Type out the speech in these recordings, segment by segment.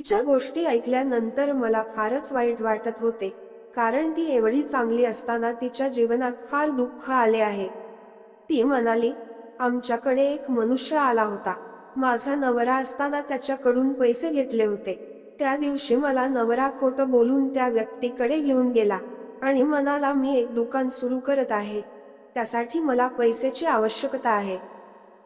तिच्या गोष्टी ऐकल्यानंतर मला फारच वाईट वाटत होते कारण ती एवढी चांगली असताना तिच्या जीवनात फार दुःख आले आहे. ती म्हणाली आमच्याकडे एक मनुष्य आला होता. माझा नवरा असताना त्याच्याकडून पैसे घेतले होते. त्या दिवशी मला नवरा खोटं बोलून त्या व्यक्तीकडे घेऊन गेला आणि म्हणाला मी एक दुकान सुरू करत आहे. त्यासाठी मला पैशाची आवश्यकता आहे.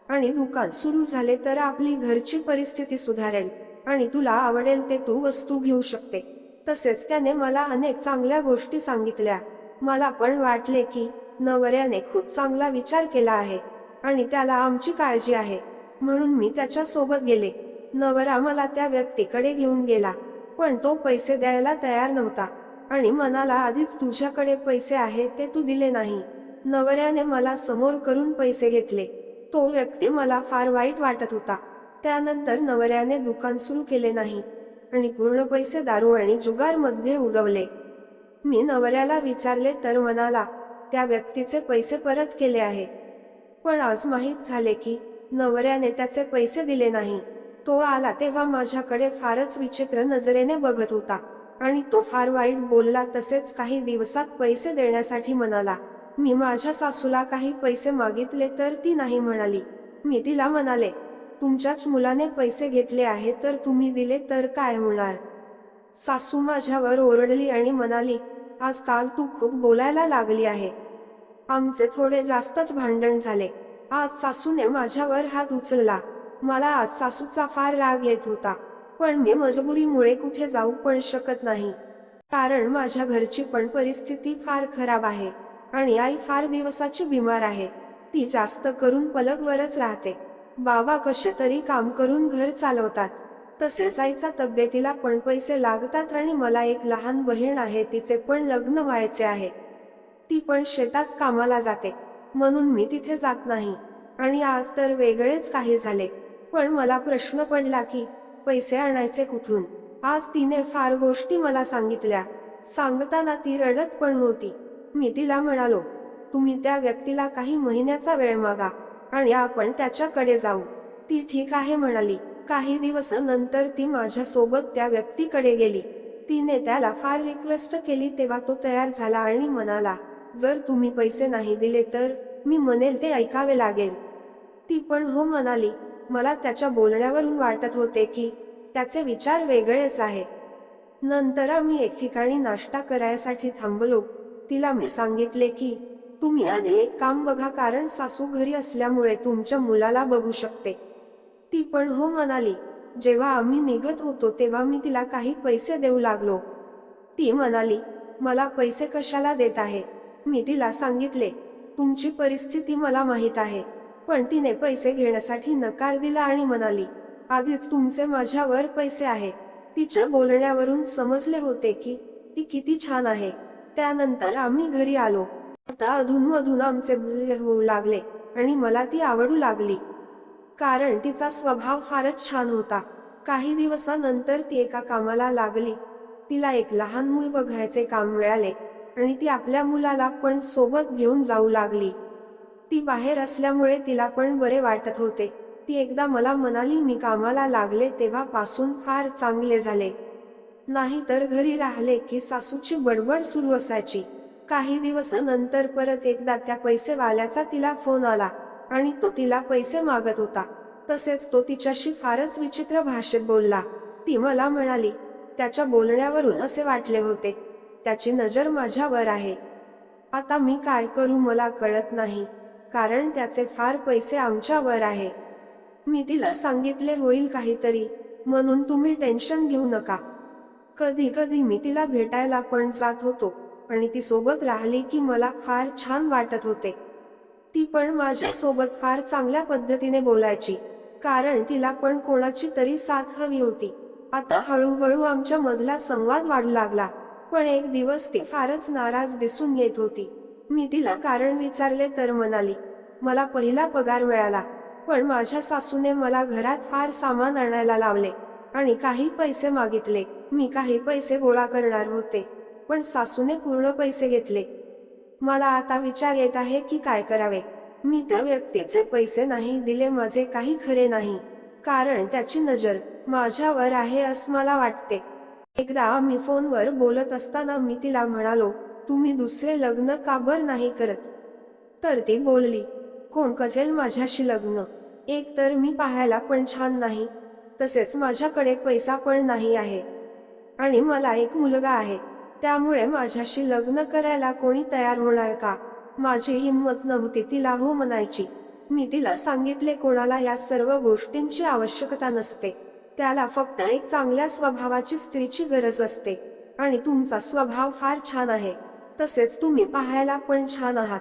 आणि दुकान सुरू झाले तर आपली घरची परिस्थिती सुधारेल. आणि तुला आवडेल ते तू वस्तू घेऊ शकते. तसेच त्याने मला अनेक चांगल्या गोष्टी सांगितल्या. मला पण वाटले की नवऱ्याने खूप चांगला विचार केला आहे. आणि त्याला आमची काळजी आहे. म्हणून मी त्याच्या सोबत गेले. नवरा मला त्या व्यक्तीकडे घेऊन गेला. पण तो पैसे द्यायला तयार नव्हता. आणि मनाला आधीच तुझ्याकडे पैसे आहेत ते तू दिले नाही. नवऱ्याने मला समोर करून पैसे घेतले. तो व्यक्ती मला फार वाईट वाटत होता. त्यानंतर नवऱ्याने दुकान सुरू केले नाही आणि पूर्ण पैसे दारू आणि जुगारमध्ये उडवले. मी नवऱ्याला विचारले तर म्हणाला त्या व्यक्तीचे पैसे परत केले आहे पण आज माहीत झाले की नवऱ्याने त्याचे पैसे दिले नाही. तो आला तेव्हा माझ्याकडे फारच विचित्र नजरेने बघत होता आणि तो फार वाईट बोलला तसेच काही दिवसात पैसे देण्यासाठी म्हणाला मी माझ्या सासूला काही पैसे मागितले तर ती नाही म्हणाली. मी तिला म्हणाले तुमच्याच मुलाने पैसे घेतले आहेत तर तुम्ही दिले तर काय होणार? सासू माझ्यावर ओरडली आणि म्हणाली आजकाल तू खूप बोलायला लागली आहे. आमचे थोडे जास्तच भांडण झाले. आज सासूने माझ्यावर हात उचलला. मला आज सासूचा फार राग येत होता. पण मी मजबुरीमुळे कुठे जाऊ पण शकत नाही. कारण माझ्या घरची पण परिस्थिती फार खराब आहे. आणि आई फार दिवसाची बिमार आहे. ती जास्त करून पलकवरच राहते. बाबा कसे तरी काम करून घर चालवतात. तसेच आईचा तब्येतीला पण पैसे लागतात आणि मला एक लहान बहीण आहे तिचे पण लग्न व्हायचे आहे. ती पण शेतात कामाला जाते म्हणून मी तिथे जात नाही. आणि आज तर वेगळेच काही झाले पण मला प्रश्न पडला की पैसे आणायचे कुठून? आज तिने फार गोष्टी मला सांगितल्या. सांगताना ती रडत पण होती. मी तिला म्हणालो तुम्ही त्या व्यक्तीला काही महिन्याचा वेळ मागा. आणि आपण त्याच्याकडे जाऊ. ती ठीक आहे म्हणाली. काही दिवस नंतर ती माझ्या सोबत त्या व्यक्तीकडे गेली. तिने त्याला फार रिक्वेस्ट केली तेव्हा तो तयार झाला आणि म्हणाला जर तुम्ही पैसे नाही दिले तर मी म्हणेल ते ऐकावे लागेल. ती पण हो म्हणाली. मला त्याच्या बोलण्यावरून वाटत होते की त्याचे विचार वेगळेच आहेत. नंतर आम्ही एक ठिकाणी नाश्ता करायसाठी थांबलो. तिला मी सांगितले की तुम्ही आधी एक काम बघा कारण सासू घरी असल्यामुळे तुमच्या मुलाला बघू शकते. ती पण हो म्हणाली जेव्हा आम्ही निघत होतो तेव्हा मी तिला काही पैसे देऊ लागलो. ती म्हणाली मला पैसे कशाला देत आहे? मी तिला सांगितले तुमची परिस्थिती मला माहीत आहे. पण तिने पैसे घेण्यासाठी नकार दिला आणि म्हणाली आधीच तुमचे माझ्यावर पैसे आहे तिच्या बोलण्यावरून समजले होते की ती किती छान आहे. त्यानंतर आम्ही घरी आलो. आता अधूनमधून आमचे मूल्य होऊ लागले आणि मला ती आवडू लागली. कारण तिचा स्वभाव फारच छान होता. काही दिवसानंतर ती एका कामाला लागली. तिला एक लहान मूल बघायचे काम मिळाले आणि ती आपल्या मुलाला पण सोबत घेऊन जाऊ लागली. ती बाहेर असल्यामुळे तिला पण बरे वाटत होते. ती एकदा मला म्हणाली मी कामाला लागले तेव्हापासून फार चांगले झाले. नाही तर घरी राहिले की सासूची बडबड सुरू असायची. काही दिवसानंतर परत एकदा त्या पैसेवाल्याचा तिला फोन आला आणि तो तिला पैसे मागत होता. तसेच तो तिच्याशी फारच विचित्र भाषेत बोलला. ती मला म्हणाली त्याच्या बोलण्यावरून असे वाटले होते. त्याची नजर माझ्यावर आहे. आता मी काय करू मला कळत नाही. कारण त्याचे फार पैसे आमच्यावर आहे. मी तिला सांगितले होईल काहीतरी. म्हणून तुम्ही टेन्शन घेऊ नका. कधी कधी मी तिला भेटायला पण जात होतो. आणि ती सोबत राहिली की मला फार छान वाटत होते. ती पण माझ्या सोबत फार चांगल्या पद्धतीने बोलायची कारण तिला पण कोणाची तरी साथ हवी होती. आता हळूहळू आमच्या मधला संवाद वाढू लागला पण एक दिवस ती फारच नाराज दिसून येत होती. मी तिला कारण विचारले तर म्हणाली मला पहिला पगार मिळाला पण माझ्या सासूने मला घरात फार सामान आणायला लावले आणि काही पैसे मागितले. मी काही पैसे गोळा करणार होते. पण सासूने पूर्ण पैसे घेतले. मला आता विचार येत आहे की काय करावे? मी त्या व्यक्तीचे पैसे नाही दिले माझे काही खरे नाही. कारण त्याची नजर माझ्यावर आहे असं मला वाटते. एकदा मी फोनवर बोलत असताना मी तिला म्हणालो तुम्ही दुसरे लग्न का बर नाही करत? तर ती बोलली कोण करेल माझ्याशी लग्न? एक तर मी पाहायला पण छान नाही तसेच माझ्याकडे पैसा पण नाही आहे. आणि मला एक मुलगा आहे. त्यामुळे माझ्याशी लग्न करायला कोणी तयार होणार का? माझी हिंमत नव्हती तिला हो म्हणायची. मी तिला सांगितले कोणाला या सर्व गोष्टींची आवश्यकता नसते. त्याला फक्त एक चांगल्या स्वभावाची स्त्रीची गरज असते. आणि तुमचा स्वभाव फार छान आहे. तसेच तुम्ही पाहायला पण छान आहात.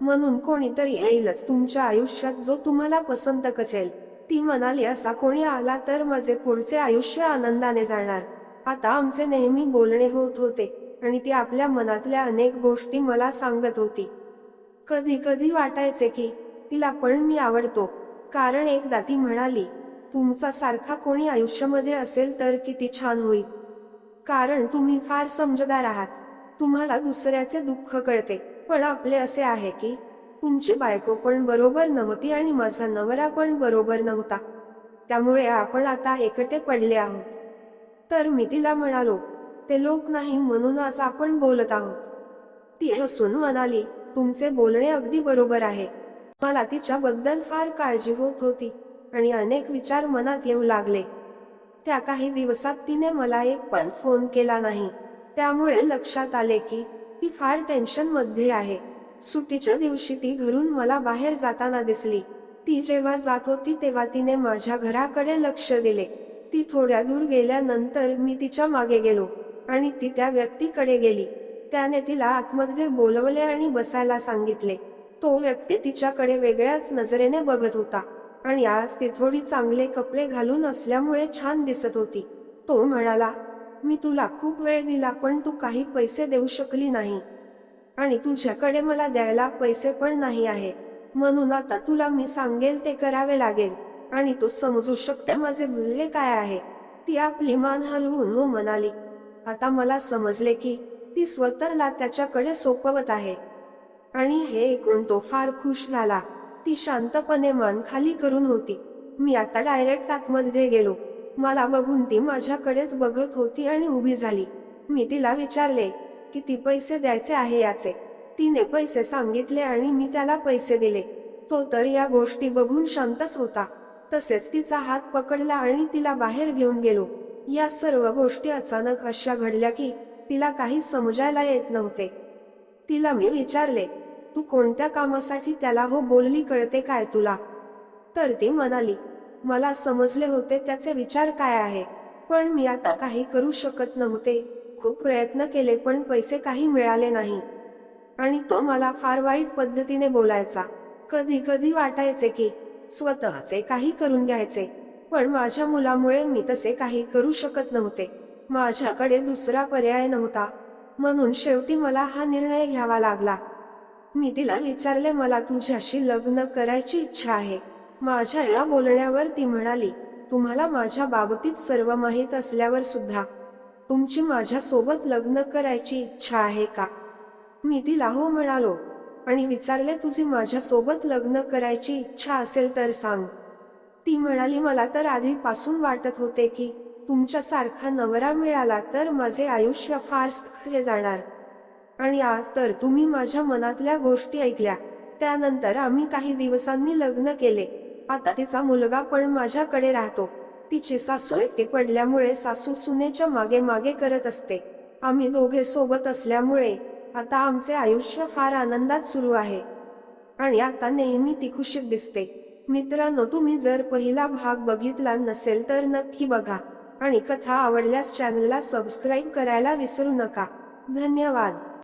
म्हणून कोणीतरी येईलच तुमच्या आयुष्यात जो तुम्हाला पसंत करेल. ती म्हणाली असा कोणी आला तर माझे पुढचे आयुष्य आनंदाने जाणार. आता आमचे नेहमी बोलणे होत होते. आणि ती आपल्या मनातल्या अनेक गोष्टी मला सांगत होती. कधी कधी वाटायचे की तिला पण मी आवडतो. कारण एकदा ती म्हणाली तुमचा सारखा कोणी आयुष्यामध्ये असेल तर किती छान होईल. कारण तुम्ही फार समजदार आहात. तुम्हाला दुसऱ्याचे दुःख कळते. पण आपले असे आहे की तुमची बायको पण बरोबर नव्हती आणि माझा नवरा पण बरोबर नव्हता. त्यामुळे आपण आता एकटे पडले आहोत. तर मी तिला म्हणालो ते लोक नाही म्हणून आपण बोलत आहोत. ती हसून म्हणाली तुमचे बोलणे अगदी बरोबर आहे. मला तिच्याबद्दल फार काळजी होत होती आणि अनेक विचार मनात येऊ लागले. त्या काही दिवसात तिने मला एक पण फोन केला नाही. त्यामुळे लक्षात आले की ती फार टेन्शनमध्ये आहे. सुट्टीच्या दिवशी ती घरून मला बाहेर जाताना दिसली. ती जेव्हा जात होती तेव्हा तिने माझ्या घराकडे लक्ष दिले. ती थोड्या दूर गेल्यानंतर मी तिच्यामागे गेलो. आणि ती त्या व्यक्तीकडे गेली. त्याने तिला आतमध्ये बोलवले आणि बसायला सांगितले. तो व्यक्ती तिच्याकडे वेगळ्याच नजरेने बघत होता. आणि आज ती थोडी चांगले कपडे घालून असल्यामुळे छान दिसत होती. तो म्हणाला मी तुला खूप वेळ दिला पण तू काही पैसे देऊ शकली नाही. आणि तुझ्याकडे मला द्यायला पैसे पण नाही आहे. म्हणून आता तुला मी सांगेल ते करावे लागेल. आणि तू समजू शकते माझे मूल्य काय आहे. ती आपली मान हलवून हो म्हणाली आता मला समजले की ती स्वतःला त्याच्याकडे सोपवत आहे. आणि हे ऐकून तो फार खुश झाला. ती शांतपणे मान खाली करून होती. मी आता डायरेक्ट आतमध्ये गेलो. मला बघून ती माझ्याकडेच बघत होती आणि उभी झाली. मी तिला विचारले किती पैसे द्यायचे आहे याचे. तिने पैसे सांगितले आणि मी त्याला पैसे दिले. तो तर या गोष्टी बघून शांतच होता. तसेच तिचा हात पकडला आणि तिला बाहेर घेऊन गेलो. या सर्व गोष्टी अचानक अशा घडल्या की तिला काही समजायला येत नव्हते. तिला मी विचारले तू कोणत्या कामासाठी त्याला हो बोलली कळते काय तुला? तर ती म्हणाली मला समजले होते त्याचे विचार काय आहे पण मी आता काही करू शकत नव्हते. खूप प्रयत्न केले पण पैसे काही मिळाले नाही. आणि तो मला फार वाईट पद्धतीने बोलायचा. कधी कधी वाटायचे की स्वतःचे काही करून घ्यायचे. पण माझ्या मुलामुळे मी तसे काही करू शकत नव्हते. माझ्याकडे दुसरा पर्याय नव्हता. म्हणून शेवटी मला हा निर्णय घ्यावा लागला. मी तिला विचारले मला तुझ्याशी लग्न करायची इच्छा आहे. माझ्या या बोलण्यावर ती म्हणाली तुम्हाला माझ्या बाबतीत सर्व माहीत असल्यावर सुद्धा तुमची माझ्या सोबत लग्न करायची इच्छा आहे का? मी तिला हो म्हणालो आणि विचारले तुझी माझ्यासोबत लग्न करायची इच्छा असेल तर सांग. ती म्हणाली मला तर आधीपासून वाटत होते की तुमच्यासारखा नवरा मिळाला तर माझे आयुष्य फार सुखले जाणार. आणि आज तर तुम्ही माझ्या मनातल्या गोष्टी ऐकल्या. त्यानंतर आम्ही काही दिवसांनी लग्न केले. आता तिचा मुलगा पण माझ्याकडे राहतो. तिची सासू एकटे पडल्यामुळे सासू सुनेच्या मागे मागे करत असते. आम्ही दोघे सोबत असल्यामुळे आता आमचे आयुष्य फार आनंदात सुरू आहे. आणि आता नेहमी ती खुशीत दिसते. मित्रांनो तुम्ही जर पहिला भाग बघितला नसेल तर नक्की बघा. आणि कथा आवडल्यास चॅनलला सबस्क्राईब करायला विसरू नका. धन्यवाद.